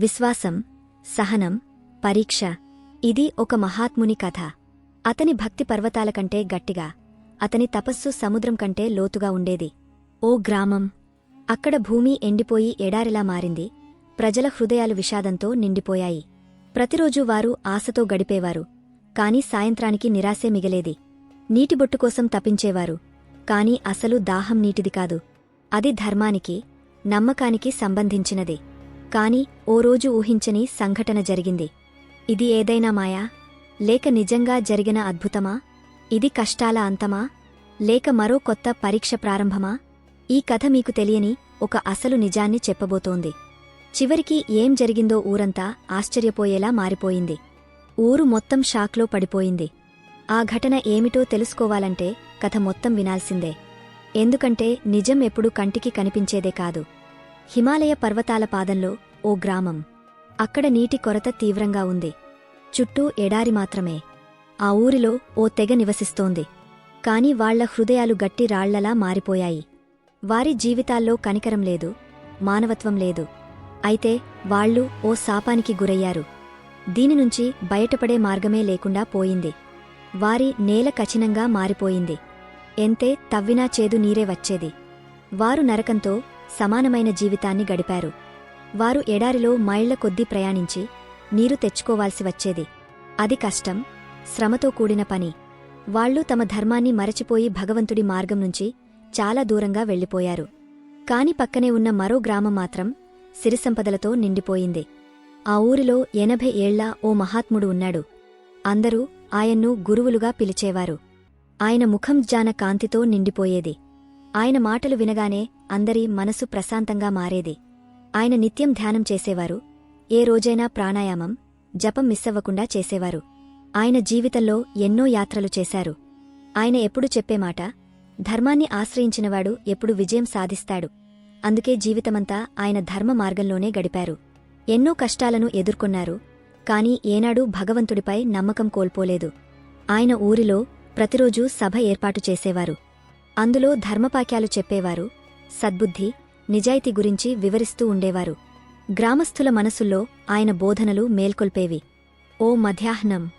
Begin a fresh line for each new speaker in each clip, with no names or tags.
విశ్వాసం సహనం పరీక్ష ఇది ఒక మహాత్ముని కథ. అతని భక్తి పర్వతాల కంటే గట్టిగా అతని తపస్సు సముద్రం కంటే లోతుగా ఉండేది. ఓ గ్రామం అక్కడ భూమి ఎండిపోయి ఎడారిలా మారింది ప్రజల హృదయాలు విషాదంతో నిండిపోయాయి. ప్రతిరోజూ వారు ఆశతో గడిపేవారు కాని సాయంత్రానికి నిరాశే మిగలేది. నీటిబొట్టు కోసం తపించేవారు కాని అసలు దాహం నీటిది కాదు. అది ధర్మానికి నమ్మకానికి సంబంధించినది. కాని ఓ రోజు ఊహించని సంఘటన జరిగింది. ఇది ఏదైనా మాయా? లేక నిజంగా జరిగిన అద్భుతమా? ఇది కష్టాల అంతమా? లేక మరో కొత్త పరీక్ష ప్రారంభమా? ఈ కథ మీకు తెలియని ఒక అసలు నిజాన్ని చెప్పబోతోంది. చివరికి ఏం జరిగిందో ఊరంతా ఆశ్చర్యపోయేలా మారిపోయింది. ఊరు మొత్తం షాక్లో పడిపోయింది. ఆ ఘటన ఏమిటో తెలుసుకోవాలంటే కథ మొత్తం వినాల్సిందే. ఎందుకంటే నిజం ఎప్పుడూ కంటికి కనిపించేదే కాదు. హిమాలయ పర్వతాల పాదంలో ఓ గ్రామం. అక్కడ నీటి కొరత తీవ్రంగా ఉంది. చుట్టూ ఎడారి మాత్రమే. ఆ ఊరిలో ఓ తెగ నివసిస్తోంది. కాని వాళ్ళ హృదయాలు గట్టి రాళ్ళలా మారిపోయాయి. వారి జీవితాల్లో కనికరం లేదు మానవత్వం లేదు. అయితే వాళ్ళు ఓ శాపానికి గురయ్యారు. దీనినుంచి బయటపడే మార్గమే లేకుండా పోయింది. వారి నేల కఠినంగా మారిపోయింది. ఎంతే తవ్వినా చేదు నీరే వచ్చేది. వారు నరకంతో సమానమైన జీవితాన్ని గడిపారు. వారు ఎడారిలో మైళ్ళ కొద్దీ ప్రయాణించి నీరు తెచ్చుకోవాల్సి వచ్చేది. అది కష్టం శ్రమతో కూడిన పని. వాళ్ళు తమ ధర్మాన్ని మరచిపోయి భగవంతుడి మార్గం నుంచి చాలా దూరంగా వెళ్ళిపోయారు. కాని పక్కనే ఉన్న మరో గ్రామం మాత్రం సిరిసంపదలతో నిండిపోయింది. ఆ ఊరిలో ఎనభై ఏళ్ళ ఓ మహాత్ముడు ఉన్నాడు. అందరూ ఆయన్ను గురువులుగా పిలిచేవారు. ఆయన ముఖం జాన కాంతితో నిండిపోయేది. ఆయన మాటలు వినగానే అందరి మనసు ప్రశాంతంగా మారేది. ఆయన నిత్యం ధ్యానం చేసేవారు. ఏ రోజైనా ప్రాణాయామం జపం మిస్సవ్వకుండా చేసేవారు. ఆయన జీవితంలో ఎన్నో యాత్రలు చేశారు. ఆయన ఎప్పుడు చెప్పేమాట ధర్మాన్ని ఆశ్రయించినవాడు ఎప్పుడు విజయం సాధిస్తాడు. అందుకే జీవితమంతా ఆయన ధర్మ మార్గంలోనే గడిపారు. ఎన్నో కష్టాలను ఎదుర్కొన్నారు కాని ఏనాడూ భగవంతుడిపై నమ్మకం కోల్పోలేదు. ఆయన ఊరిలో ప్రతిరోజూ సభ ఏర్పాటు చేసేవారు. అందులో ధర్మపాక్యాలు చెప్పేవారు. సద్బుద్ధి నిజాయితీ గురించి వివరిస్తూ ఉండేవారు. గ్రామస్థుల మనసుల్లో ఆయన బోధనలు మేల్కొల్పేవి. ఓ మధ్యాహ్నం.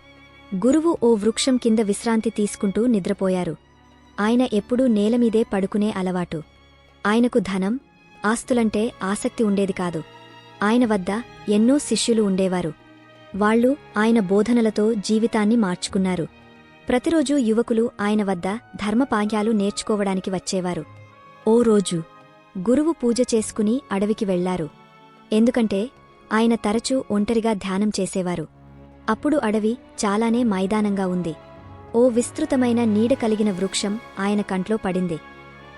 గురువు ఓ వృక్షం కింద విశ్రాంతి తీసుకుంటూ నిద్రపోయారు. ఆయన ఎప్పుడూ నేలమీదే పడుకునే అలవాటు. ఆయనకు ధనం ఆస్తులంటే ఆసక్తి ఉండేది కాదు. ఆయన వద్ద ఎన్నో శిష్యులు ఉండేవారు. వాళ్ళు ఆయన బోధనలతో జీవితాన్ని మార్చుకున్నారు. ప్రతిరోజూ యువకులు ఆయన వద్ద ధర్మపాగ్యాలు నేర్చుకోవడానికి వచ్చేవారు. ఓ రోజు. గురువు పూజ చేసుకుని అడవికి వెళ్ళారు. ఎందుకంటే ఆయన తరచూ ఒంటరిగా ధ్యానం చేసేవారు. అప్పుడు అడవి చాలానే మైదానంగా ఉంది. ఓ విస్తృతమైన నీడ కలిగిన వృక్షం ఆయన కంట్లో పడింది.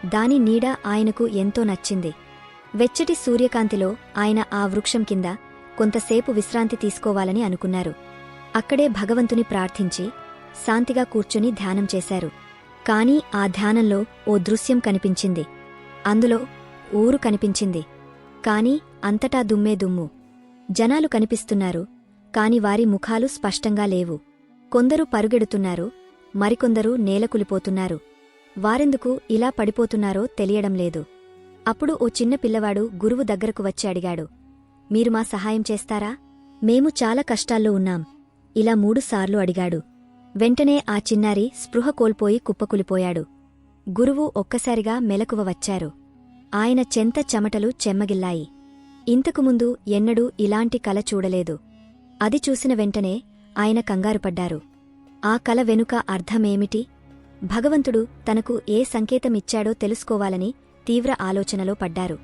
దాని నీడ ఆయనకు ఎంతో నచ్చింది. వెచ్చటి సూర్యకాంతిలో ఆయన ఆ వృక్షం కింద కొంతసేపు విశ్రాంతి తీసుకోవాలని అనుకున్నారు. అక్కడే భగవంతుని ప్రార్థించి శాంతిగా కూర్చుని ధ్యానం చేశారు. కాని ఆ ధ్యానంలో ఓ దృశ్యం కనిపించింది. అందులో ఊరు కనిపించింది. కాని అంతటా దుమ్మే దుమ్ము. జనాలు కనిపిస్తున్నారు కాని వారి ముఖాలు స్పష్టంగా లేవు. కొందరు పరుగెడుతున్నారు మరికొందరు నేలకులిపోతున్నారు. వారెందుకు ఇలా పడిపోతున్నారో తెలియడం లేదు. అప్పుడు ఓ చిన్న పిల్లవాడు గురువు దగ్గరకు వచ్చి అడిగాడు మీరు మా సహాయం చేస్తారా? మేము చాలా కష్టాల్లో ఉన్నాం. ఇలా మూడుసార్లు అడిగాడు. వెంటనే ఆ చిన్నారి స్పృహ కోల్పోయి కుప్పకులిపోయాడు. గురువు ఒక్కసారిగా మెలకువ వచ్చారు. ఆయన చెంత చెమటలు చెమ్మగిల్లాయి. ఇంతకుముందు ఎన్నడూ ఇలాంటి కల చూడలేదు. అది చూసిన వెంటనే ఆయన కంగారుపడ్డారు. ఆ కల వెనుక అర్థమేమిటి? భగవంతుడు తనకు ఏ సంకేతమిచ్చాడో తెలుసుకోవాలని తీవ్ర ఆలోచనలో పడ్డారు.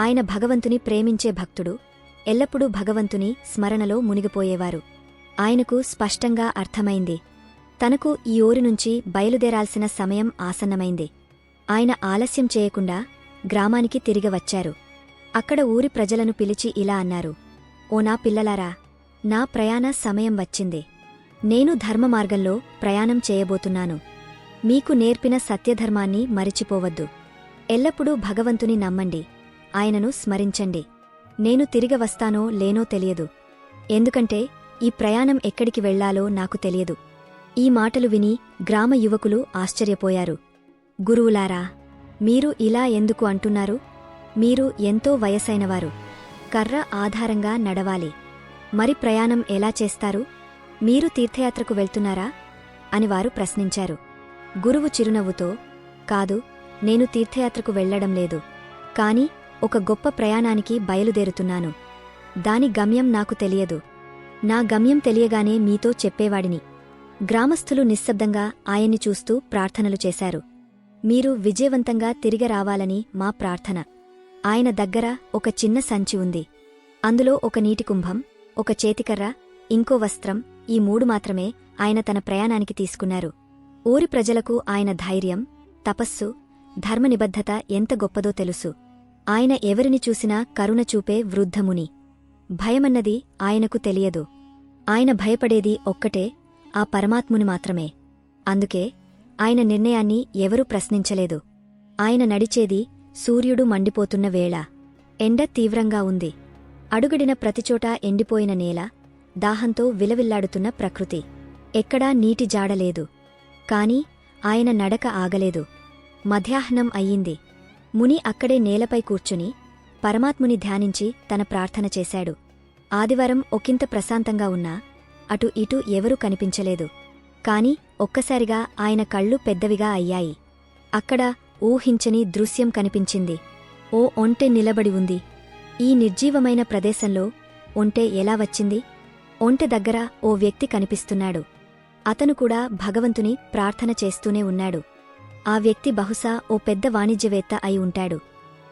ఆయన భగవంతుని ప్రేమించే భక్తుడు ఎల్లప్పుడూ భగవంతుని స్మరణలో మునిగిపోయేవారు. ఆయనకు స్పష్టంగా అర్థమైంది. తనకు ఈ ఊరినుంచి బయలుదేరాల్సిన సమయం ఆసన్నమైంది. ఆయన ఆలస్యం చేయకుండా గ్రామానికి తిరిగి వచ్చారు. అక్కడ ఊరి ప్రజలను పిలిచి ఇలా అన్నారు. ఓ నా పిల్లలారా నా ప్రయాణ సమయం వచ్చింది. నేను ధర్మమార్గంలో ప్రయాణం చేయబోతున్నాను. మీకు నేర్పిన సత్యధర్మాన్ని మరిచిపోవద్దు. ఎల్లప్పుడూ భగవంతుని నమ్మండి. ఆయనను స్మరించండి. నేను తిరిగి వస్తానో లేనో తెలియదు. ఎందుకంటే ఈ ప్రయాణం ఎక్కడికి వెళ్ళాలో నాకు తెలియదు. ఈ మాటలు విని గ్రామ యువకులు ఆశ్చర్యపోయారు. గురువులారా మీరు ఇలా ఎందుకు అంటున్నారు? మీరు ఎంతో వయసైనవారు. కర్ర ఆధారంగా నడవాలి. మరి ప్రయాణం ఎలా చేస్తారు? మీరు తీర్థయాత్రకు వెళ్తున్నారా? అని వారు ప్రశ్నించారు. గురువు చిరునవ్వుతో కాదు నేను తీర్థయాత్రకు వెళ్ళడం లేదు. కాని ఒక గొప్ప ప్రయాణానికి బయలుదేరుతున్నాను. దాని గమ్యం నాకు తెలియదు. నా గమ్యం తెలియగానే మీతో చెప్పేవాడిని. గ్రామస్థులు నిశ్శబ్దంగా ఆయన్ని చూస్తూ ప్రార్థనలు చేశారు. మీరు విజయవంతంగా తిరిగి రావాలని మా ప్రార్థన. ఆయన దగ్గర ఒక చిన్న సంచి ఉంది. అందులో ఒక నీటి కుంభం ఒక చేతికర్ర ఇంకో వస్త్రం ఈ మూడు మాత్రమే ఆయన తన ప్రయాణానికి తీసుకున్నారు. ఊరి ప్రజలకు ఆయన ధైర్యం తపస్సు ధర్మనిబద్ధత ఎంత గొప్పదో తెలుసు. ఆయన ఎవరిని చూసినా కరుణ చూపే వృద్ధముని. భయమన్నది ఆయనకు తెలియదు. ఆయన భయపడేది ఒక్కటే ఆ పరమాత్ముని మాత్రమే. అందుకే ఆయన నిర్ణయాన్ని ఎవరూ ప్రశ్నించలేదు. ఆయన నడిచేది సూర్యుడు మండిపోతున్న వేళ. ఎండ తీవ్రంగా ఉంది. అడుగడిన ప్రతిచోటా ఎండిపోయిన నేల దాహంతో విలవిల్లాడుతున్న ప్రకృతి. ఎక్కడా నీటి జాడలేదు కాని ఆయన నడక ఆగలేదు. మధ్యాహ్నం అయ్యింది. ముని అక్కడే నేలపై కూర్చుని పరమాత్ముని ధ్యానించి తన ప్రార్థన చేశాడు. ఆదివారం ఒకింత ప్రశాంతంగా ఉన్నా అటు ఇటు ఎవరూ కనిపించలేదు. కాని ఒక్కసారిగా ఆయన కళ్ళు పెద్దవిగా అయ్యాయి. అక్కడ ఊహించని దృశ్యం కనిపించింది. ఓ ఒంటె నిలబడి ఉంది. ఈ నిర్జీవమైన ప్రదేశంలో ఒంటె ఎలా వచ్చింది? ఒంటె దగ్గర ఓ వ్యక్తి కనిపిస్తున్నాడు. అతను కూడా భగవంతుని ప్రార్థన చేస్తూనే ఉన్నాడు. ఆ వ్యక్తి బహుశా ఓ పెద్ద వాణిజ్యవేత్త అయి ఉంటాడు.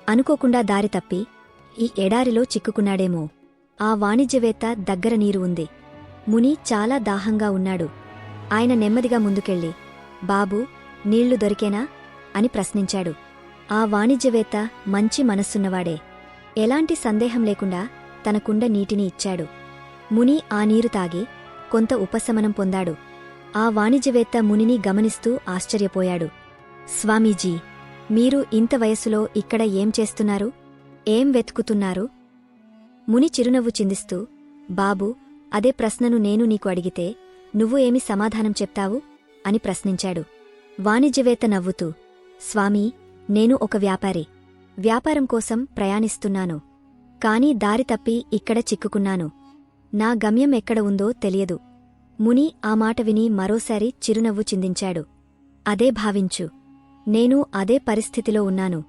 అనుకోకుండా దారి తప్పి ఈ ఎడారిలో చిక్కుకున్నాడేమో. ఆ వాణిజ్యవేత్త దగ్గర నీరు ఉంది. ముని చాలా దాహంగా ఉన్నాడు. ఆయన నెమ్మదిగా ముందుకెళ్ళి బాబూ నీళ్ళు దొరికేనా? అని ప్రశ్నించాడు. ఆ వాణిజ్యవేత్త మంచి మనస్సున్నవాడే. ఎలాంటి సందేహం లేకుండా తన కుండ నీటిని ఇచ్చాడు. ముని ఆ నీరు తాగి కొంత ఉపశమనం పొందాడు. ఆ వాణిజ్యవేత్త మునిని గమనిస్తూ ఆశ్చర్యపోయాడు. స్వామీజీ మీరు ఇంత వయసులో ఇక్కడ ఏం చేస్తున్నారు? ఏం వెతుకుతున్నారు? ముని చిరునవ్వు చిందిస్తూ బాబూ అదే ప్రశ్నను నేను నీకు అడిగితే నువ్వు ఏమి సమాధానం చెప్తావు? అని ప్రశ్నించాడు. వాణిజ్యవేత్త నవ్వుతూ స్వామీ నేను ఒక వ్యాపారి. వ్యాపారం కోసం ప్రయాణిస్తున్నాను. కాని దారి తప్పి ఇక్కడ చిక్కుకున్నాను. నా గమ్యం ఎక్కడ ఉందో తెలియదు. ముని ఆ మాట విని మరోసారి చిరునవ్వు చిందించాడు. అదే భావించు. నేను అదే పరిస్థితిలో ఉన్నాను.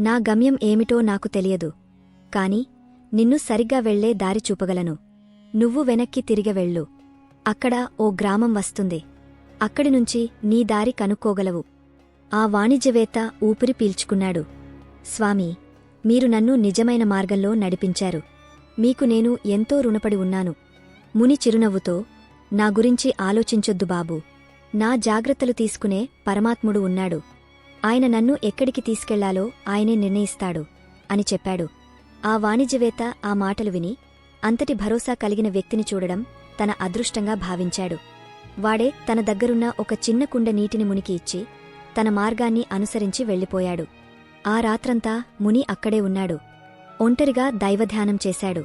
నా గమ్యం ఏమిటో నాకు తెలియదు. కాని నిన్ను సరిగ్గా వెళ్ళే దారి చూపగలను. నువ్వు వెనక్కి తిరిగ వెళ్ళు. అక్కడ ఓ గ్రామం వస్తుంది. అక్కడి నుంచి నీ దారి కనుక్కోగలవు. ఆ వాణిజ్యవేత్త ఊపిరి పీల్చుకున్నాడు. స్వామి మీరు నన్ను నిజమైన మార్గంలో నడిపించారు. మీకు నేను ఎంతో రుణపడి ఉన్నాను. ముని చిరునవ్వుతో నా గురించి ఆలోచించొద్దు బాబూ. నా జాగ్రత్తలు తీసుకునే పరమాత్ముడు ఉన్నాడు. ఆయన నన్ను ఎక్కడికి తీసుకెళ్ళాలో ఆయనే నిర్ణయిస్తాడు అని చెప్పాడు. ఆ వాణిజ్యవేత్త ఆ మాటలు విని అంతటి భరోసా కలిగిన వ్యక్తిని చూడడం తన అదృష్టంగా భావించాడు. వాడే తన దగ్గరున్న ఒక చిన్న కుండ నీటిని మునికి ఇచ్చి తన మార్గాన్ని అనుసరించి వెళ్ళిపోయాడు. ఆ రాత్రంతా ముని అక్కడే ఉన్నాడు. ఒంటరిగా దైవధ్యానం చేశాడు.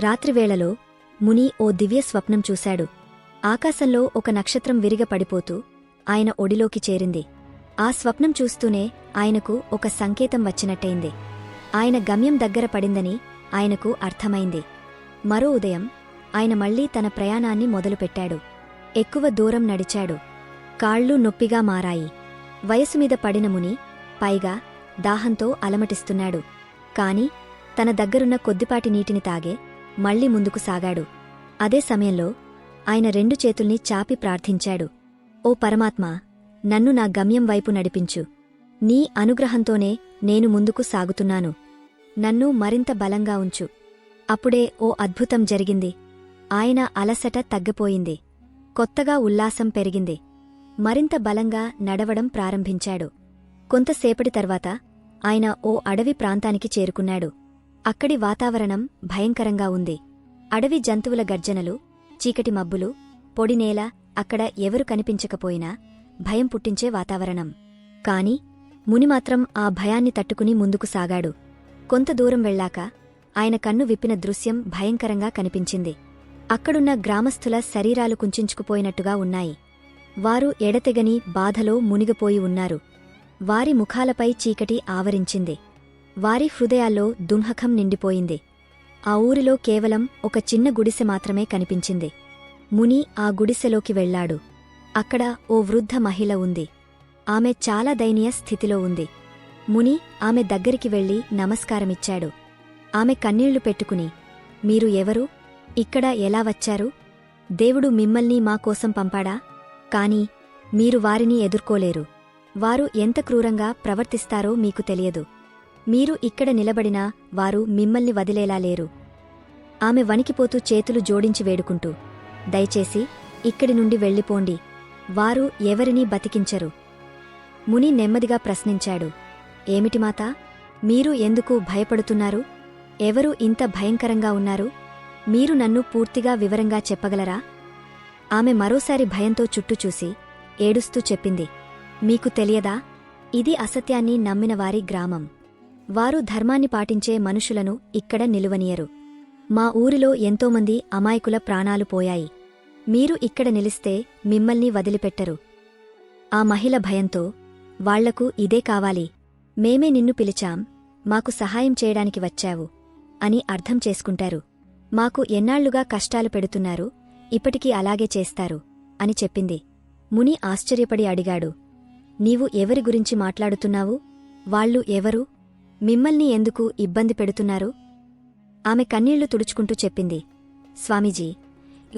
రాత్రివేళలో ముని ఓ దివ్య స్వప్నం చూశాడు. ఆకాశంలో ఒక నక్షత్రం విరిగపడిపోతూ ఆయన ఒడిలోకి చేరింది. ఆ స్వప్నం చూస్తూనే ఆయనకు ఒక సంకేతం వచ్చినట్టయింది. ఆయన గమ్యం దగ్గర పడిందని ఆయనకు అర్థమైంది. మరో ఉదయం ఆయన మళ్ళీ తన ప్రయాణాన్ని మొదలుపెట్టాడు. ఎక్కువ దూరం నడిచాడు. కాళ్ళు నొప్పిగా మారాయి. వయసుమీద పడిన ముని పైగా దాహంతో అలమటిస్తున్నాడు. కాని తన దగ్గరున్న కొద్దిపాటి నీటిని తాగే మళ్ళీ ముందుకు సాగాడు. అదే సమయంలో ఆయన రెండు చేతుల్ని చాపి ప్రార్థించాడు. ఓ పరమాత్మా నన్ను నా గమ్యం వైపు నడిపించు. నీ అనుగ్రహంతోనే నేను ముందుకు సాగుతున్నాను. నన్ను మరింత బలంగా ఉంచు. అప్పుడే ఓ అద్భుతం జరిగింది. ఆయన అలసట తగ్గిపోయింది. కొత్తగా ఉల్లాసం పెరిగింది. మరింత బలంగా నడవడం ప్రారంభించాడు. కొంతసేపటి తర్వాత ఆయన ఓ అడవి ప్రాంతానికి చేరుకున్నాడు. అక్కడి వాతావరణం భయంకరంగా ఉంది. అడవి జంతువుల గర్జనలు చీకటి మబ్బులు పొడినేల అక్కడ ఎవరు కనిపించకపోయినా భయం పుట్టించే వాతావరణం. కాని మునిమాత్రం ఆ భయాన్ని తట్టుకుని ముందుకు సాగాడు. కొంత దూరం వెళ్ళాక ఆయన కన్ను విప్పిన దృశ్యం భయంకరంగా కనిపించింది. అక్కడున్న గ్రామస్థుల శరీరాలు కుంచుకుపోయినట్టుగా ఉన్నాయి. వారు ఎడతెగని బాధలో మునిగిపోయి ఉన్నారు. వారి ముఖాలపై చీకటి ఆవరించింది. వారి హృదయాల్లో దుంహకం నిండిపోయింది. ఆ ఊరిలో కేవలం ఒక చిన్న గుడిసె మాత్రమే కనిపించింది. ముని ఆ గుడిసెలోకి వెళ్ళాడు. అక్కడ ఓ వృద్ధ మహిళ ఉంది. ఆమె చాలా దయనీయ స్థితిలో ఉంది. ముని ఆమె దగ్గరికి వెళ్ళి నమస్కారమిచ్చాడు. ఆమె కన్నీళ్ళు పెట్టుకుని మీరు ఎవరు? ఇక్కడ ఎలా వచ్చారు? దేవుడు మిమ్మల్ని మా కోసం పంపాడా? కాని మీరు వారిని ఎదుర్కోలేరు. వారు ఎంత క్రూరంగా ప్రవర్తిస్తారో మీకు తెలియదు. మీరు ఇక్కడ నిలబడినా వారు మిమ్మల్ని వదిలేలా లేరు. ఆమె వణికిపోతూ చేతులు జోడించి వేడుకుంటూ దయచేసి ఇక్కడి నుండి వెళ్ళిపోండి. వారు ఎవరినీ బతికించరు? ముని నెమ్మదిగా ప్రశ్నించాడు. ఏమిటి మాతా? మీరు ఎందుకు భయపడుతున్నారు? ఎవరు ఇంత భయంకరంగా ఉన్నారు? మీరు నన్ను పూర్తిగా వివరంగా చెప్పగలరా? ఆమె మరోసారి భయంతో చుట్టుచూసి ఏడుస్తూ చెప్పింది. మీకు తెలియదా? ఇది అసత్యాన్ని నమ్మినవారి గ్రామం. వారు ధర్మాన్ని పాటించే మనుషులను ఇక్కడ నిలువనీయరు. మా ఊరిలో ఎంతోమంది అమాయకుల ప్రాణాలు పోయాయి. మీరు ఇక్కడ నిలిస్తే మిమ్మల్ని వదిలిపెట్టరు. ఆ మహిళ భయంతో వాళ్ళకు ఇదే కావాలి. మేమే నిన్ను పిలిచాం. మాకు సహాయం చేయడానికి వచ్చావు అని అర్థం చేసుకుంటారు. మాకు ఎన్నాళ్ళుగా కష్టాలు పెడుతున్నారు ఇప్పటికీ అలాగే చేస్తారు అని చెప్పింది. ముని ఆశ్చర్యపడి అడిగాడు. నీవు ఎవరి గురించి మాట్లాడుతున్నావు? వాళ్ళు ఎవరు? మిమ్మల్ని ఎందుకు ఇబ్బంది పెడుతున్నారు? ఆమె కన్నీళ్ళు తుడుచుకుంటూ చెప్పింది. స్వామీజీ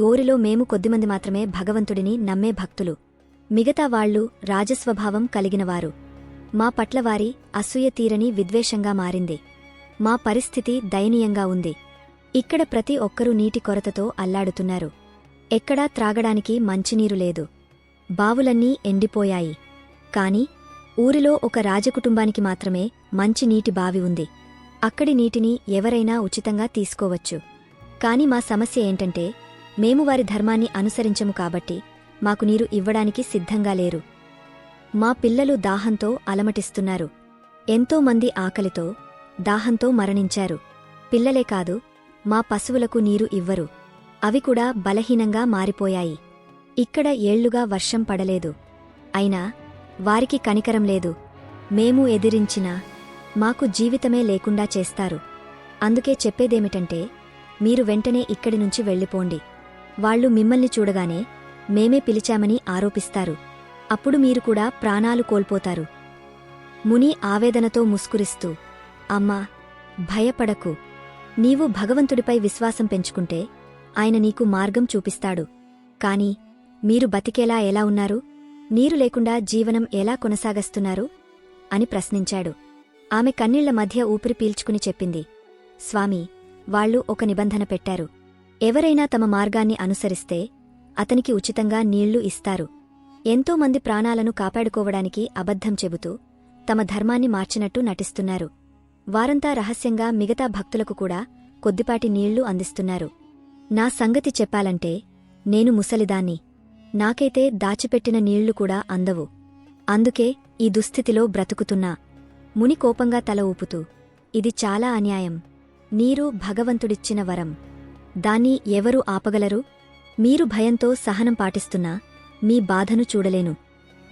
ఊరిలో మేము కొద్దిమంది మాత్రమే భగవంతుడిని నమ్మే భక్తులు. మిగతా వాళ్ళు రాజస్వభావం కలిగినవారు. మా పట్ల వారి అసూయ తీరని విద్వేషంగా మారింది. మా పరిస్థితి దయనీయంగా ఉంది. ఇక్కడ ప్రతి ఒక్కరూ నీటి కొరతతో అల్లాడుతున్నారు. ఎక్కడా త్రాగడానికి మంచినీరు లేదు. బావులన్నీ ఎండిపోయాయి. కాని ఊరిలో ఒక రాజకుటుంబానికి మాత్రమే మంచి నీటి బావి ఉంది. అక్కడి నీటిని ఎవరైనా ఉచితంగా తీసుకోవచ్చు. కాని మా సమస్య ఏంటంటే మేము వారి ధర్మాన్ని అనుసరించము కాబట్టి మాకు నీరు ఇవ్వడానికి సిద్ధంగా లేరు. మా పిల్లలు దాహంతో అలమటిస్తున్నారు. ఎంతో మంది ఆకలితో దాహంతో మరణించారు. పిల్లలే కాదు మా పశువులకు నీరు ఇవ్వరు. అవి కూడా బలహీనంగా మారిపోయాయి. ఇక్కడ ఏళ్ళుగా వర్షం పడలేదు. అయినా వారికి కనికరం లేదు. మేము ఎదిరించినా మాకు జీవితమే లేకుండా చేస్తారు. అందుకే చెప్పేదేమిటంటే మీరు వెంటనే ఇక్కడి నుంచి వెళ్ళిపోండి. వాళ్ళు మిమ్మల్ని చూడగానే మేమే పిలిచామని ఆరోపిస్తారు. అప్పుడు మీరు కూడా ప్రాణాలు కోల్పోతారు. ముని ఆవేదనతో ముస్కురిస్తూ అమ్మా భయపడకు. నీవు భగవంతుడిపై విశ్వాసం పెంచుకుంటే ఆయన నీకు మార్గం చూపిస్తాడు. కాని మీరు బతికేలా ఎలా ఉన్నారు? నీరు లేకుండా జీవనం ఎలా కొనసాగస్తున్నారు? అని ప్రశ్నించాడు. ఆమె కన్నీళ్ళ మధ్య ఊపిరి పీల్చుకుని చెప్పింది. స్వామి వాళ్ళు ఒక నిబంధన పెట్టారు. ఎవరైనా తమ మార్గాన్ని అనుసరిస్తే అతనికి ఉచితంగా నీళ్ళు ఇస్తారు. ఎంతోమంది ప్రాణాలను కాపాడుకోవడానికి అబద్ధం చెబుతూ తమ ధర్మాన్ని మార్చినట్టు నటిస్తున్నారు. వారంతా రహస్యంగా మిగతా భక్తులకు కూడా కొద్దిపాటి నీళ్ళు అందిస్తున్నారు. నా సంగతి చెప్పాలంటే నేను ముసలిదాన్ని. నాకైతే దాచిపెట్టిన నీళ్ళు కూడా అందవు. అందుకే ఈ దుస్థితిలో బ్రతుకుతున్నా. ముని కోపంగా తల ఊపుతూ ఇది చాలా అన్యాయం. నీరు భగవంతుడిచ్చిన వరం. దాన్ని ఎవరు ఆపగలరు? మీరు భయంతో సహనం పాటిస్తున్నా మీ బాధను చూడలేను.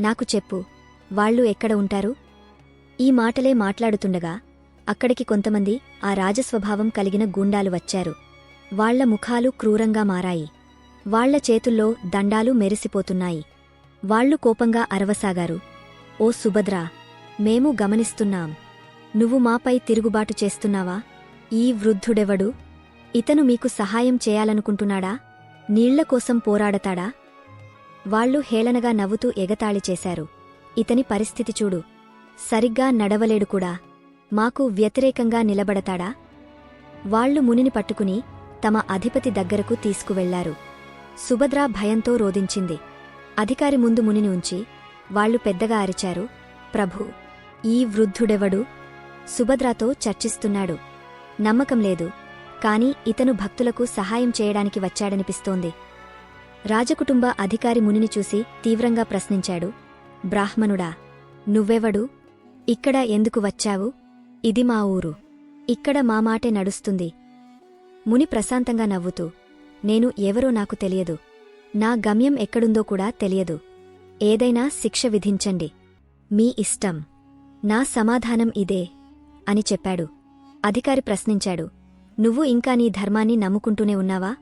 నాకు చెప్పు వాళ్ళు ఎక్కడ ఉంటారు? ఈ మాటలే మాట్లాడుతుండగా అక్కడికి కొంతమంది ఆ రాజస్వభావం కలిగిన గూండాలు వచ్చారు. వాళ్ళ ముఖాలు క్రూరంగా మారాయి. వాళ్ళ చేతుల్లో దండాలు మెరిసిపోతున్నాయి. వాళ్ళు కోపంగా అరవసాగారు. ఓ సుభద్రా మేము గమనిస్తున్నాం. నువ్వు మాపై తిరుగుబాటు చేస్తున్నావా? ఈ వృద్ధుడెవడు? ఇతను మీకు సహాయం చేయాలనుకుంటున్నాడా? నీళ్ళ కోసం పోరాడతాడా? వాళ్ళు హేళనగా నవ్వుతూ ఎగతాళి చేశారు. ఇతని పరిస్థితి చూడు. సరిగ్గా నడవలేడు కూడా. మాకు వ్యతిరేకంగా నిలబడతాడా? వాళ్ళు మునిని పట్టుకుని తమ అధిపతి దగ్గరకు తీసుకువెళ్ళారు. సుభద్ర భయంతో రోధించింది. అధికారి ముందు మునిని ఉంచి వాళ్ళు పెద్దగా అరిచారు. ప్రభు ఈ వృద్ధుడెవడు? సుభద్రతో చర్చిస్తున్నాడు. నమ్మకం లేదు. కాని ఇతను భక్తులకు సహాయం చేయడానికి వచ్చాడనిపిస్తోంది. రాజకుటుంబ అధికారి మునిని చూసి తీవ్రంగా ప్రశ్నించాడు. బ్రాహ్మణుడా నువ్వెవడు? ఇక్కడ ఎందుకు వచ్చావు? ఇది మా ఊరు. ఇక్కడ మా మాటే నడుస్తుంది. ముని ప్రశాంతంగా నవ్వుతూ నేను ఎవరో నాకు తెలియదు. నా గమ్యం ఎక్కడుందో కూడా తెలియదు. ఏదైనా శిక్ష విధించండి. మీ ఇష్టం. నా సమాధానం ఇదే అని చెప్పాడు. అధికారి ప్రశ్నించాడు. నువ్వు ఇంకా నీ ధర్మాన్ని నమ్ముకుంటూనే ఉన్నావా?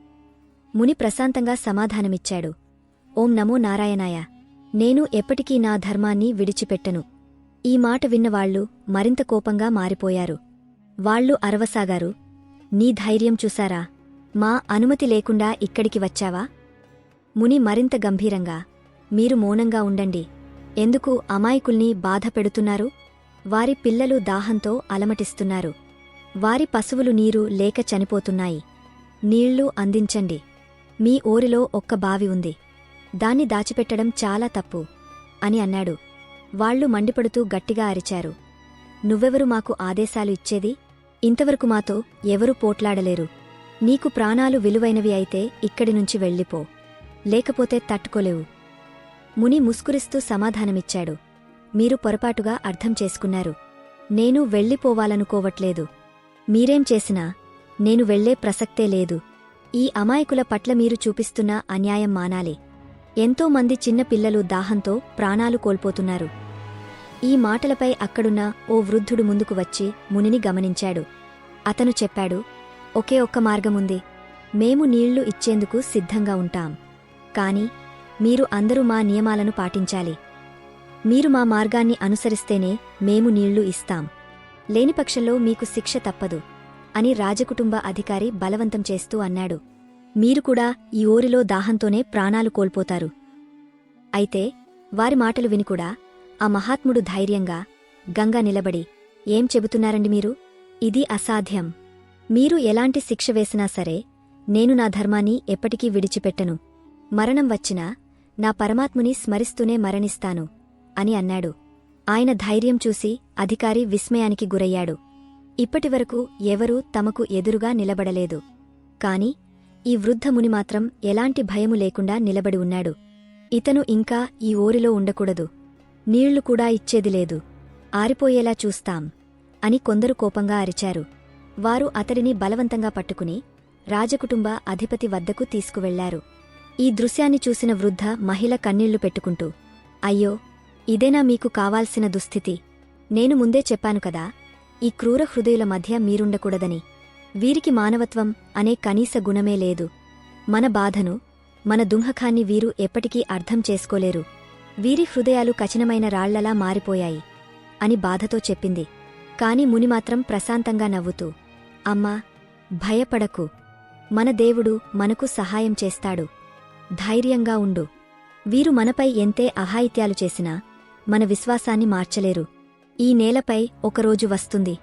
ముని ప్రశాంతంగా సమాధానమిచ్చాడు. ఓం నమో నారాయణాయ. నేను ఎప్పటికీ నా ధర్మాన్ని విడిచిపెట్టను. ఈ మాట విన్నవాళ్ళు మరింత కోపంగా మారిపోయారు. వాళ్ళు అరవసాగారు. నీ ధైర్యం చూసారా మా అనుమతి లేకుండా ఇక్కడికి వచ్చావా? ముని మరింత గంభీరంగా మీరు మౌనంగా ఉండండి. ఎందుకు అమాయకుల్ని బాధ పెడుతున్నారు? వారి పిల్లలు దాహంతో అలమటిస్తున్నారు. వారి పశువులు నీరు లేక చనిపోతున్నాయి. నీళ్ళు అందించండి. మీ ఊరిలో ఒక్క బావి ఉంది. దాన్ని దాచిపెట్టడం చాలా తప్పు అని అన్నాడు. వాళ్ళు మండిపడుతూ గట్టిగా అరిచారు. నువ్వెవరు మాకు ఆదేశాలు ఇచ్చేది? ఇంతవరకు మాతో ఎవరూ పోట్లాడలేరు. నీకు ప్రాణాలు విలువైనవి అయితే ఇక్కడి నుంచి వెళ్ళిపో. లేకపోతే తట్టుకోలేవు. ముని ముస్కురిస్తూ సమాధానమిచ్చాడు. మీరు పొరపాటుగా అర్థం చేసుకున్నారు. నేను వెళ్ళిపోవాలనుకోవట్లేదు. మీరేం చేసినా నేను వెళ్ళే ప్రసక్తే లేదు. ఈ అమాయకుల పట్ల మీరు చూపిస్తున్న అన్యాయం మానాలి. ఎంతో మంది దాహంతో ప్రాణాలు కోల్పోతున్నారు. ఈ మాటలపై అక్కడున్న ఓ వృద్ధుడు ముందుకు వచ్చి మునిని గమనించాడు. అతను చెప్పాడు ఒకే ఒక్క మార్గముంది. మేము నీళ్ళు ఇచ్చేందుకు సిద్ధంగా ఉంటాం. కాని మీరు అందరూ మా నియమాలను పాటించాలి. మీరు మా మార్గాన్ని అనుసరిస్తేనే మేము నీళ్ళు ఇస్తాం. లేనిపక్షంలో మీకు శిక్ష తప్పదు అని రాజకుటుంబ అధికారి బలవంతం చేస్తూ అన్నాడు. మీరు కూడా ఈ ఊరిలో దాహంతోనే ప్రాణాలు కోల్పోతారు. అయితే వారి మాటలు విని కూడా ఆ మహాత్ముడు ధైర్యంగా గంగా నిలబడి ఏం చెబుతున్నారండి మీరు? ఇది అసాధ్యం. మీరు ఎలాంటి శిక్ష వేసినా సరే నేను నా ధర్మాన్ని ఎప్పటికీ విడిచిపెట్టను. మరణం వచ్చినా నా పరమాత్ముని స్మరిస్తూనే మరణిస్తాను అని అన్నాడు. ఆయన ధైర్యం చూసి అధికారి విస్మయానికి గురయ్యాడు. ఇప్పటివరకు ఎవరూ తమకు ఎదురుగా నిలబడలేదు. కాని ఈ వృద్ధముని మాత్రం ఎలాంటి భయము లేకుండా నిలబడి ఉన్నాడు. ఇతను ఇంకా ఈ ఓరిలో ఉండకూడదు. నీళ్ళు కూడా ఇచ్చేది లేదు. ఆరిపోయేలా చూస్తాం అని కొందరు కోపంగా అరిచారు. వారు అతడిని బలవంతంగా పట్టుకుని రాజకుటుంబ అధిపతి వద్దకు తీసుకువెళ్ళారు. ఈ దృశ్యాన్ని చూసిన వృద్ధ మహిళ కన్నీళ్ళు పెట్టుకుంటూ అయ్యో ఇదేనా మీకు కావాల్సిన దుస్థితి? నేను ముందే చెప్పాను కదా ఈ క్రూర హృదయుల మధ్య మీరుండకూడదని. వీరికి మానవత్వం అనే కనీస గుణమే లేదు. మన బాధను మన దుంహకాన్ని వీరు ఎప్పటికీ అర్థం చేసుకోలేరు. వీరి హృదయాలు కఠినమైన రాళ్ళలా మారిపోయాయి అని బాధతో చెప్పింది. కాని మునిమాత్రం ప్రశాంతంగా నవ్వుతూ అమ్మా భయపడకు. మన దేవుడు మనకు సహాయం చేస్తాడు. ధైర్యంగా ఉండు. వీరు మనపై ఎంతే అహాయిత్యాలు చేసినా మన విశ్వాసాన్ని మార్చలేరు. ఈ నేలపై ఒకరోజు వస్తుంది.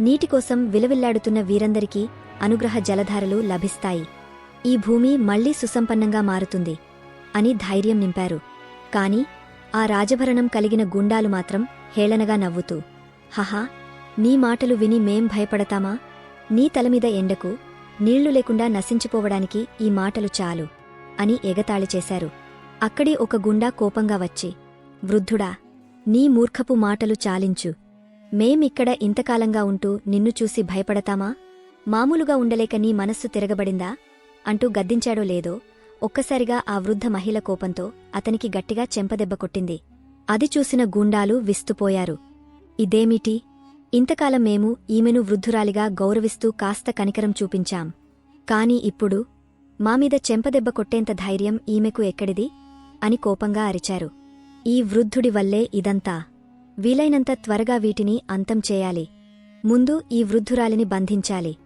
నీటికోసం విలవిల్లాడుతున్న వీరందరికీ అనుగ్రహ జలధారలు లభిస్తాయి. ఈ భూమి మళ్ళీ సుసంపన్నంగా మారుతుంది అని ధైర్యం నింపారు. కాని ఆ రాజభరణం కలిగిన గుండాలు మాత్రం హేళనగా నవ్వుతూ హహా నీ మాటలు విని మేం భయపడతామా? నీ తలమీద ఎండకు నీళ్ళు లేకుండా నశించిపోవడానికి ఈ మాటలు చాలు అని ఎగతాళి చేశారు. ఒక గుండా కోపంగా వచ్చి వృద్ధుడా నీ మూర్ఖపు మాటలు చాలించు. మేమిక్కడ ఇంతకాలంగా ఉంటూ నిన్ను చూసి భయపడతామా? మామూలుగా ఉండలేక నీ మనస్సు తిరగబడిందా? అంటూ గద్దించాడో లేదో ఒక్కసారిగా ఆ వృద్ధ మహిళ కోపంతో అతనికి గట్టిగా చెంపదెబ్బ కొట్టింది. అది చూసిన గూండాలు విస్తుపోయారు. ఇదేమిటి? ఇంతకాలం మేము ఈమెను వృద్ధురాలిగా గౌరవిస్తూ కాస్త కనికరం చూపించాం. కాని ఇప్పుడు మామీద చెంపదెబ్బ కొట్టేంత ధైర్యం ఈమెకు ఎక్కడిది? అని కోపంగా అరిచారు. ఈ వృద్ధుడి వల్లే ఇదంతా. వీలైనంత త్వరగా వీటిని అంతం చేయాలి. ముందు ఈ వృద్ధురాలిని బంధించాలి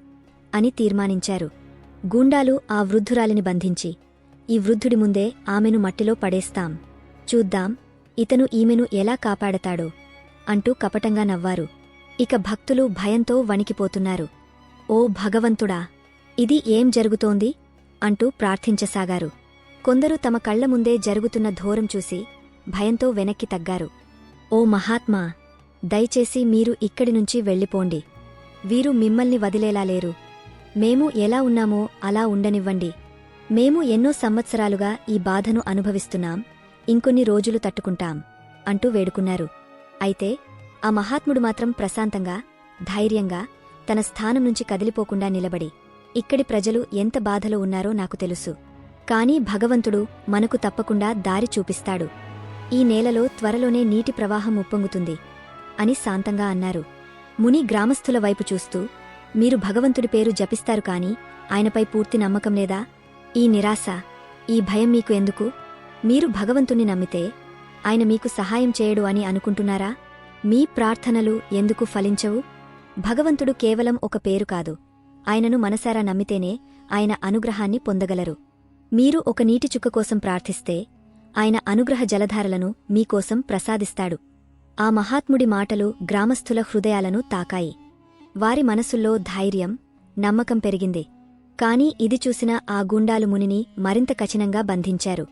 అని తీర్మానించారు. గూండాలు ఆ వృద్ధురాలిని బంధించి ఈ వృద్ధుడి ముందే ఆమెను మట్టిలో పడేస్తాం. చూద్దాం ఇతను ఈమెను ఎలా కాపాడతాడో అంటూ కపటంగా నవ్వారు. ఇక భక్తులు భయంతో వణికిపోతున్నారు. ఓ భగవంతుడా ఇది ఏం జరుగుతోంది? అంటూ ప్రార్థించసాగారు. కొందరు తమ కళ్ళ ముందే జరుగుతున్న ధోరం చూసి భయంతో వెనక్కి తగ్గారు. ఓ మహాత్మా దయచేసి మీరు ఇక్కడి నుంచి వెళ్ళిపోండి. వీరు మిమ్మల్ని వదిలేలా లేరు. మేము ఎలా ఉన్నామో అలా ఉండనివ్వండి. మేము ఎన్నో సంవత్సరాలుగా ఈ బాధను అనుభవిస్తున్నాం ఇంకొన్ని రోజులు తట్టుకుంటాం అంటూ వేడుకున్నారు. అయితే ఆ మహాత్ముడు మాత్రం ప్రశాంతంగా ధైర్యంగా తన స్థానం నుంచి కదిలిపోకుండా నిలబడి ఇక్కడి ప్రజలు ఎంత బాధలో ఉన్నారో నాకు తెలుసు. కాని భగవంతుడు మనకు తప్పకుండా దారి చూపిస్తాడు. ఈ నేలలో త్వరలోనే నీటి ప్రవాహం ఉప్పొంగుతుంది అని శాంతంగా అన్నారు. ముని గ్రామస్థుల వైపు చూస్తూ మీరు భగవంతుడి పేరు జపిస్తారు కాని ఆయనపై పూర్తి నమ్మకం లేదా? ఈ నిరాశ ఈ భయం మీకు ఎందుకు? మీరు భగవంతుణ్ణి నమ్మితే ఆయన మీకు సహాయం చేయడు అని అనుకుంటున్నారా? మీ ప్రార్థనలు ఎందుకు ఫలించవు? భగవంతుడు కేవలం ఒక పేరు కాదు. ఆయనను మనసారా నమ్మితేనే ఆయన అనుగ్రహాన్ని పొందగలరు. మీరు ఒక నీటి చుక్క కోసం ప్రార్థిస్తే ఆయన అనుగ్రహ జలధారలను మీకోసం ప్రసాదిస్తాడు. ఆ మహాత్ముడి మాటలు గ్రామస్థుల హృదయాలను తాకాయి. వారి మనసుల్లో ధైర్యం నమ్మకం పెరిగింది. కాని ఇది చూసిన ఆ గుండాలు మునిని మరింత కఠినంగా బంధించారు.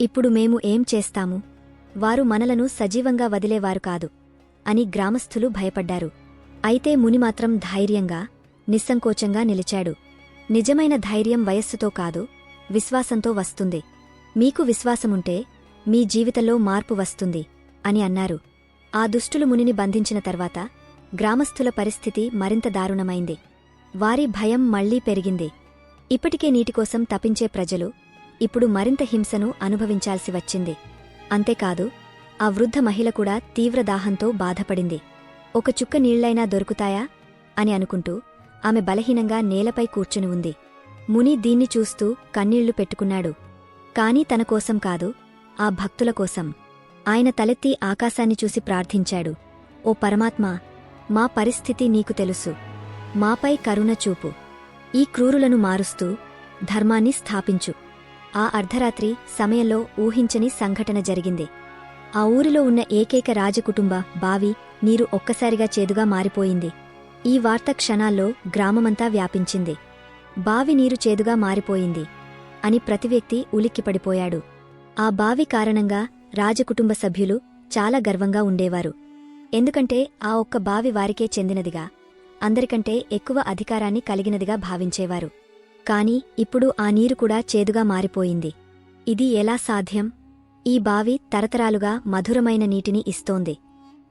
ఇప్పుడు మేము ఏం చేస్తాము? వారు మనలను సజీవంగా వదిలేవారు కాదు అని గ్రామస్థులు భయపడ్డారు. అయితే ముని మాత్రం ధైర్యంగా నిస్సంకోచంగా నిలిచాడు. నిజమైన ధైర్యం వయస్సుతో కాదు విశ్వాసంతో వస్తుంది. మీకు విశ్వాసముంటే మీ జీవితంలో మార్పు వస్తుంది అని అన్నారు. ఆ దుష్టులు మునిని బంధించిన తర్వాత గ్రామస్థుల పరిస్థితి మరింత దారుణమైంది. వారి భయం మళ్ళీ పెరిగింది. ఇప్పటికే నీటికోసం తపించే ప్రజలు ఇప్పుడు మరింత హింసను అనుభవించాల్సి వచ్చింది. అంతేకాదు ఆ వృద్ధ మహిళ కూడా తీవ్ర దాహంతో బాధపడింది. ఒక చుక్క నీళ్ళైనా దొరుకుతాయా? అని అనుకుంటూ ఆమె బలహీనంగా నేలపై కూర్చుని ఉంది. ముని దీన్ని చూస్తూ కన్నీళ్ళు పెట్టుకున్నాడు. కాని తన కోసం కాదు ఆ భక్తుల కోసం. ఆయన తలెత్తి ఆకాశాన్ని చూసి ప్రార్థించాడు. ఓ పరమాత్మా మా పరిస్థితి నీకు తెలుసు. మాపై కరుణ చూపు. ఈ క్రూరులను మారుస్తూ ధర్మాన్ని స్థాపించు. ఆ అర్ధరాత్రి సమయంలో ఊహించని సంఘటన జరిగింది. ఆ ఊరిలో ఉన్న ఏకైక రాజకుటుంబ బావి నీరు ఒక్కసారిగా చేదుగా మారిపోయింది. ఈ వార్త క్షణాల్లో గ్రామమంతా వ్యాపించింది. బావి నీరు చేదుగా మారిపోయింది. అని ప్రతి వ్యక్తి ఉలిక్కిపడిపోయాడు ఆ బావి కారణంగా రాజకుటుంబ సభ్యులు చాలా గర్వంగా ఉండేవారు. ఎందుకంటే ఆ ఒక్క బావి వారికే చెందినదిగా అందరికంటే ఎక్కువ అధికారాన్ని కలిగినదిగా భావించేవారు. కాని ఇప్పుడు ఆ నీరు కూడా చేదుగా మారిపోయింది. ఇది ఎలా సాధ్యం? ఈ బావి తరతరాలుగా మధురమైన నీటిని ఇస్తోంది.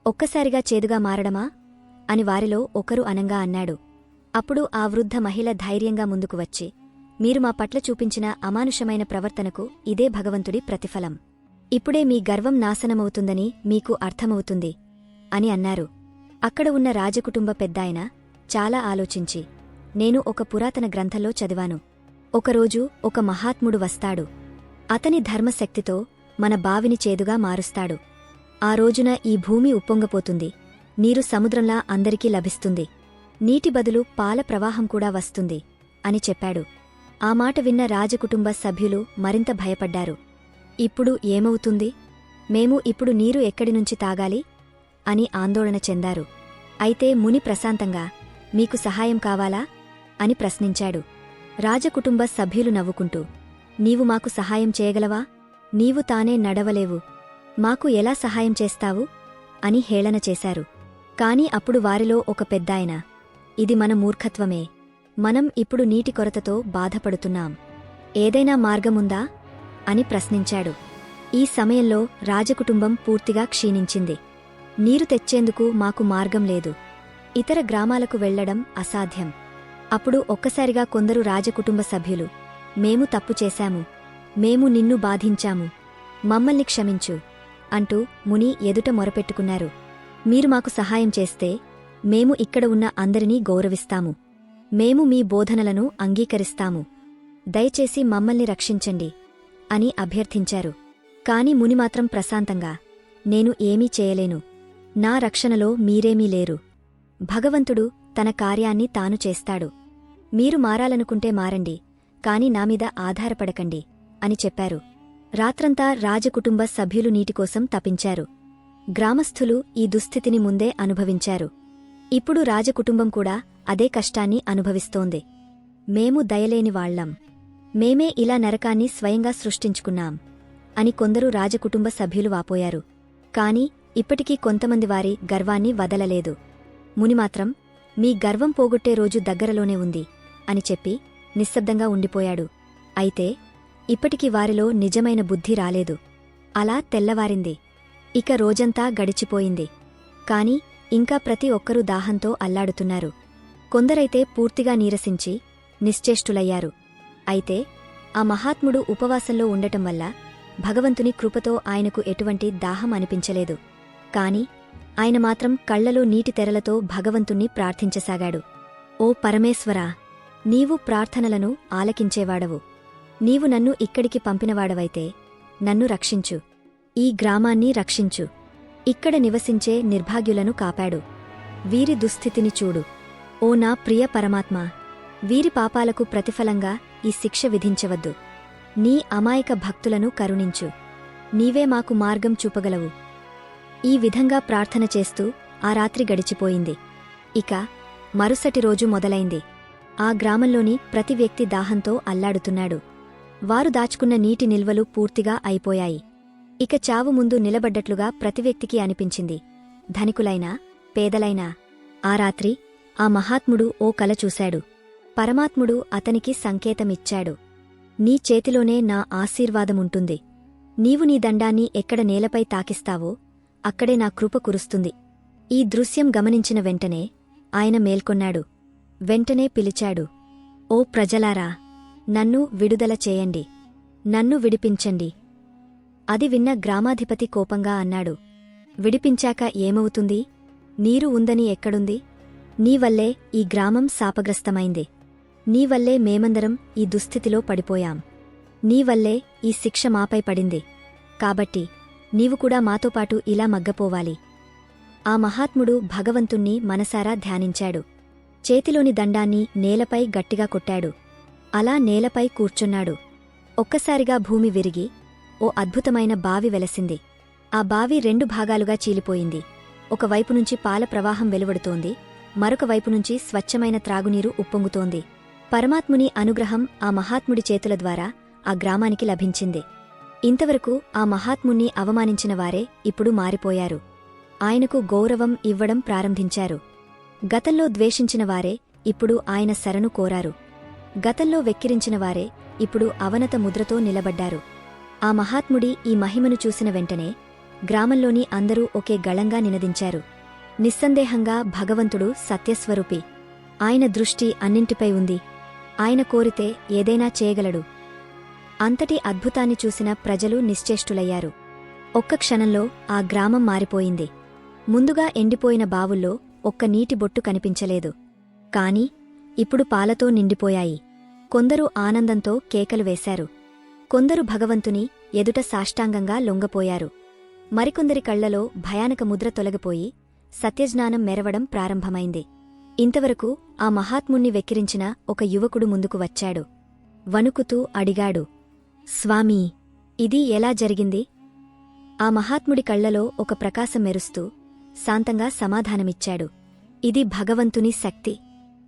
ఒక్కసారిగా చేదుగా మారడమా? అని వారిలో ఒకరు అనంగా అన్నాడు. అప్పుడు ఆ వృద్ధ మహిళ ధైర్యంగా ముందుకు వచ్చి మీరు మా పట్ల చూపించిన అమానుషమైన ప్రవర్తనకు ఇదే భగవంతుడి ప్రతిఫలం. ఇప్పుడే మీ గర్వం నాశనమవుతుందని మీకు అర్థమవుతుంది అని అన్నారు. అక్కడ ఉన్న రాజకుటుంబ పెద్దాయన చాలా ఆలోచించి నేను ఒక పురాతన గ్రంథంలో చదివాను. ఒకరోజు ఒక మహాత్ముడు వస్తాడు. అతని ధర్మశక్తితో మన బావిని చేదుగా మారుస్తాడు. ఆ రోజున ఈ భూమి ఉప్పొంగపోతుంది. నీరు సముద్రంలా అందరికీ లభిస్తుంది. నీటి బదులు పాల ప్రవాహం కూడా వస్తుంది అని చెప్పాడు. ఆ మాట విన్న రాజకుటుంబ సభ్యులు మరింత భయపడ్డారు. ఇప్పుడు ఏమవుతుంది? మేము ఇప్పుడు నీరు ఎక్కడినుంచి తాగాలి? అని ఆందోళన చెందారు. అయితే ముని ప్రశాంతంగా మీకు సహాయం కావాలా? అని ప్రశ్నించాడు. రాజకుటుంబ సభ్యులు నవ్వుకుంటూ నీవు మాకు సహాయం చేయగలవా? నీవు తానే నడవలేవు. మాకు ఎలా సహాయం చేస్తావు? అని హేళన చేశారు. కాని అప్పుడు వారిలో ఒక పెద్దాయన ఇది మన మూర్ఖత్వమే. మనం ఇప్పుడు నీటి కొరతతో బాధపడుతున్నాం. ఏదైనా మార్గముందా? అని ప్రశ్నించాడు. ఈ సమయంలో రాజకుటుంబం పూర్తిగా క్షీణించింది. నీరు తెచ్చేందుకు మాకు మార్గం లేదు. ఇతర గ్రామాలకు వెళ్ళడం అసాధ్యం. అప్పుడు ఒక్కసారిగా కొందరు రాజకుటుంబ సభ్యులు మేము తప్పు చేశాము. మేము నిన్ను బాధించాము. మమ్మల్ని క్షమించు అంటూ ముని ఎదుట మొరపెట్టుకున్నారు. మీరు మాకు సహాయం చేస్తే మేము ఇక్కడ ఉన్న అందరినీ గౌరవిస్తాము. మేము మీ బోధనలను అంగీకరిస్తాము. దయచేసి మమ్మల్ని రక్షించండి అని అభ్యర్థించారు. కాని ముని మాత్రం ప్రశాంతంగా నేను ఏమీ చేయలేను. నా రక్షణలో మీరేమీ లేరు. భగవంతుడు తన కార్యాన్ని తాను చేస్తాడు. మీరు మారాలనుకుంటే మారండి కాని నామీద ఆధారపడకండి అని చెప్పారు. రాత్రంతా రాజకుటుంబ సభ్యులు నీటికోసం తపించారు. గ్రామస్థులు ఈ దుస్థితిని ముందే అనుభవించారు. ఇప్పుడు రాజకుటుంబం కూడా అదే కష్టాన్ని అనుభవిస్తోంది. మేము దయలేని వాళ్ళం మేమే ఇలా నరకాన్ని స్వయంగా సృష్టించుకున్నాం అని కొందరు రాజకుటుంబ సభ్యులు వాపోయారు. కాని ఇప్పటికీ కొంతమంది వారి గర్వాన్ని వదలలేదు. మునిమాత్రం మీ గర్వం పోగొట్టే రోజు దగ్గరలోనే ఉంది అని చెప్పి నిశ్శబ్దంగా ఉండిపోయాడు. అయితే ఇప్పటికి వారిలో నిజమైన బుద్ధి రాలేదు. అలా తెల్లవారింది. ఇక రోజంతా గడిచిపోయింది. కాని ఇంకా ప్రతి ఒక్కరూ దాహంతో అల్లాడుతున్నారు. కొందరైతే పూర్తిగా నీరసించి నిశ్చేష్టులయ్యారు. అయితే ఆ మహాత్ముడు ఉపవాసంలో ఉండటం వల్ల భగవంతుని కృపతో ఆయనకు ఎటువంటి దాహం అనిపించలేదు. కాని ఆయన మాత్రం కళ్ళలో నీటి తెరలతో భగవంతుణ్ణి ప్రార్థించసాగాడు. ఓ పరమేశ్వరా నీవు ప్రార్థనలను ఆలకించేవాడవు. నీవు నన్ను ఇక్కడికి పంపినవాడవైతే నన్ను రక్షించు. ఈ గ్రామాన్ని రక్షించు. ఇక్కడ నివసించే నిర్భాగ్యులను కాపాడు. వీరి దుస్థితిని చూడు. ఓ నా ప్రియ పరమాత్మా వీరి పాపాలకు ప్రతిఫలంగా ఈ శిక్ష విధించవద్దు. నీ అమాయక భక్తులను కరుణించు. నీవే మాకు మార్గం చూపగలవు. ఈ విధంగా ప్రార్థన చేస్తూ ఆ రాత్రి గడిచిపోయింది. ఇక మరుసటి రోజు మొదలైంది. ఆ గ్రామంలోని ప్రతి వ్యక్తి దాహంతో అల్లాడుతున్నాడు. వారు దాచుకున్న నీటి నిల్వలు పూర్తిగా అయిపోయాయి. ఇక చావు ముందు నిలబడ్డట్లుగా ప్రతి వ్యక్తికి అనిపించింది. ధనికులైనా పేదలైనా ఆ రాత్రి ఆ మహాత్ముడు ఓ కల చూశాడు. పరమాత్ముడు అతనికి సంకేతమిచ్చాడు. నీ చేతిలోనే నా ఆశీర్వాదముంటుంది. నీవు నీ దండాన్ని ఎక్కడ నేలపై తాకిస్తావో అక్కడే నా కృప కురుస్తుంది. ఈ దృశ్యం గమనించిన వెంటనే ఆయన మేల్కొన్నాడు. వెంటనే పిలిచాడు. ఓ ప్రజలారా నన్ను విడుదల చేయండి. నన్ను విడిపించండి. అది విన్న గ్రామాధిపతి కోపంగా అన్నాడు. విడిపించాక ఏమవుతుంది? నీరు ఉందని ఎక్కడుంది? నీవల్లే ఈ గ్రామం శాపగ్రస్తమైంది. నీవల్లే మేమందరం ఈ దుస్థితిలో పడిపోయాం. నీవల్లే ఈ శిక్ష మాపై పడింది. కాబట్టి నీవు కూడా మాతో పాటు ఇలా మగ్గపోవాలి. ఆ మహాత్ముడు భగవంతుణ్ణి మనసారా ధ్యానించాడు. చేతిలోని దండాన్ని నేలపై గట్టిగా కొట్టాడు. అలా నేలపై కూర్చున్నాడు. ఒక్కసారిగా భూమి విరిగి ఓ అద్భుతమైన బావి వెలసింది. ఆ బావి రెండు భాగాలుగా చీలిపోయింది. ఒకవైపు నుంచి పాల ప్రవాహం వెలువడుతోంది. మరొక వైపు నుంచి స్వచ్ఛమైన త్రాగునీరు ఉప్పొంగుతోంది. పరమాత్ముని అనుగ్రహం ఆ మహాత్ముడి చేతుల ద్వారా ఆ గ్రామానికి లభించింది. ఇంతవరకు ఆ మహాత్ముణ్ణి అవమానించిన వారే ఇప్పుడు మారిపోయారు. ఆయనకు గౌరవం ఇవ్వడం ప్రారంభించారు. గతంలో ద్వేషించిన వారే ఇప్పుడు ఆయన శరణు కోరారు. గతంలో వెక్కిరించిన వారే ఇప్పుడు అవనత ముద్రతో నిలబడ్డారు. ఆ మహాత్ముడి ఈ మహిమను చూసిన వెంటనే గ్రామంలోని అందరూ ఒకే గళంగా నినదించారు. నిస్సందేహంగా భగవంతుడు సత్యస్వరూపి. ఆయన దృష్టి అన్నింటిపై ఉంది. ఆయన కోరితే ఏదైనా చేయగలడు. అంతటి అద్భుతాన్ని చూసిన ప్రజలు నిశ్చేష్టులయ్యారు. ఒక్క క్షణంలో ఆ గ్రామం మారిపోయింది. ముందుగా ఎండిపోయిన బావుల్లో ఒక్క నీటి బొట్టు కనిపించలేదు. కాని ఇప్పుడు పాలతో నిండిపోయాయి. కొందరు ఆనందంతో కేకలు వేశారు. కొందరు భగవంతుని ఎదుట సాష్టాంగంగా లొంగపోయారు. మరికొందరి కళ్ళలో భయానక ముద్ర తొలగిపోయి సత్యజ్ఞానం మెరవడం ప్రారంభమైంది. ఇంతవరకు ఆ మహాత్ముణ్ణి వెక్కిరించిన ఒక యువకుడు ముందుకు వచ్చాడు. వణుకుతూ అడిగాడు స్వామీ ఇది ఎలా జరిగింది? ఆ మహాత్ముడి కళ్ళలో ఒక ప్రకాశం మెరుస్తూ శాంతంగా సమాధానమిచ్చాడు. ఇది భగవంతుని శక్తి.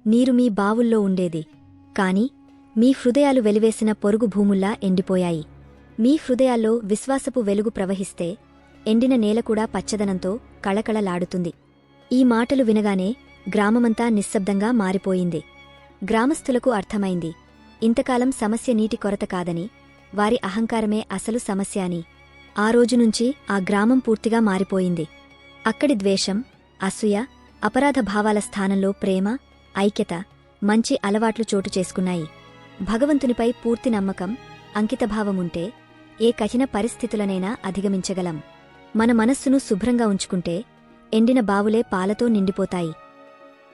నీరు మీ బావుల్లో ఉండేది. కాని మీ హృదయాలు వెలివేసిన పొరుగు భూముల్లా ఎండిపోయాయి. మీ హృదయాల్లో విశ్వాసపు వెలుగు ప్రవహిస్తే ఎండిన నేల కూడా పచ్చదనంతో కళకళలాడుతుంది. ఈ మాటలు వినగానే గ్రామమంతా నిశ్శబ్దంగా మారిపోయింది. గ్రామస్థులకు అర్థమైంది ఇంతకాలం సమస్య నీటి కొరత కాదని వారి అహంకారమే అసలు సమస్య అని. ఆ రోజునుంచి ఆ గ్రామం పూర్తిగా మారిపోయింది. అక్కడి ద్వేషం అసూయ అపరాధ భావాల స్థానంలో ప్రేమ ఐక్యత మంచి అలవాట్లు చోటు చేసుకున్నాయి. భగవంతునిపై పూర్తి నమ్మకం అంకితభావముంటే ఏ కఠిన పరిస్థితులనైనా అధిగమించగలం. మన మనస్సును శుభ్రంగా ఉంచుకుంటే ఎండిన బావులే పాలతో నిండిపోతాయి.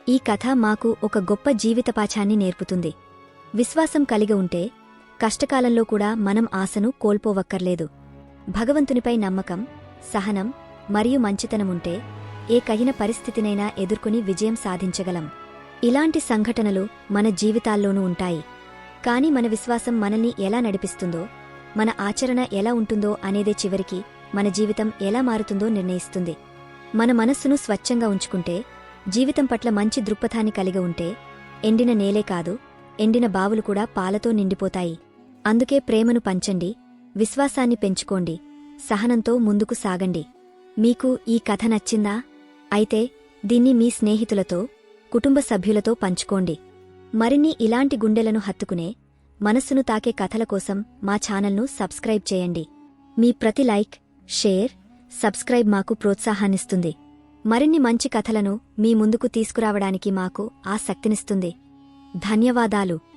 ఈ కథ మాకు ఒక గొప్ప జీవితపాఠాన్ని నేర్పుతుంది. విశ్వాసం కలిగి ఉంటే కష్టకాలంలో కూడా మనం ఆశను కోల్పోవక్కర్లేదు. భగవంతునిపై నమ్మకం సహనం మరియు మంచితనముంటే ఏ కఠిన పరిస్థితినైనా ఎదుర్కొని విజయం సాధించగలం. ఇలాంటి సంఘటనలు మన జీవితాల్లోనూ ఉంటాయి. కాని మన విశ్వాసం మనల్ని ఎలా నడిపిస్తుందో మన ఆచరణ ఎలా ఉంటుందో అనేదే చివరికి మన జీవితం ఎలా మారుతుందో నిర్ణయిస్తుంది. మన మనస్సును స్వచ్ఛంగా ఉంచుకుంటే జీవితం పట్ల మంచి దృక్పథాన్ని కలిగి ఉంటే ఎండిన నేలే కాదు ఎండిన బావులు కూడా పాలతో నిండిపోతాయి. అందుకే ప్రేమను పంచండి విశ్వాసాన్ని పెంచుకోండి సహనంతో ముందుకు సాగండి. మీకు ఈ కథ నచ్చిందా? అయితే దీన్ని మీ స్నేహితులతో కుటుంబ సభ్యులతో పంచుకోండి. మరిన్ని ఇలాంటి గుండెలను హత్తుకునే మనస్సును తాకే కథల కోసం మా ఛానల్ను సబ్స్క్రైబ్ చేయండి. మీ ప్రతి లైక్ షేర్ సబ్స్క్రైబ్ మాకు ప్రోత్సాహాన్నిస్తుంది. మరిన్ని మంచి కథలను మీ ముందుకు తీసుకురావడానికి మాకు ఆసక్తినిస్తుంది ధన్యవాదాలు.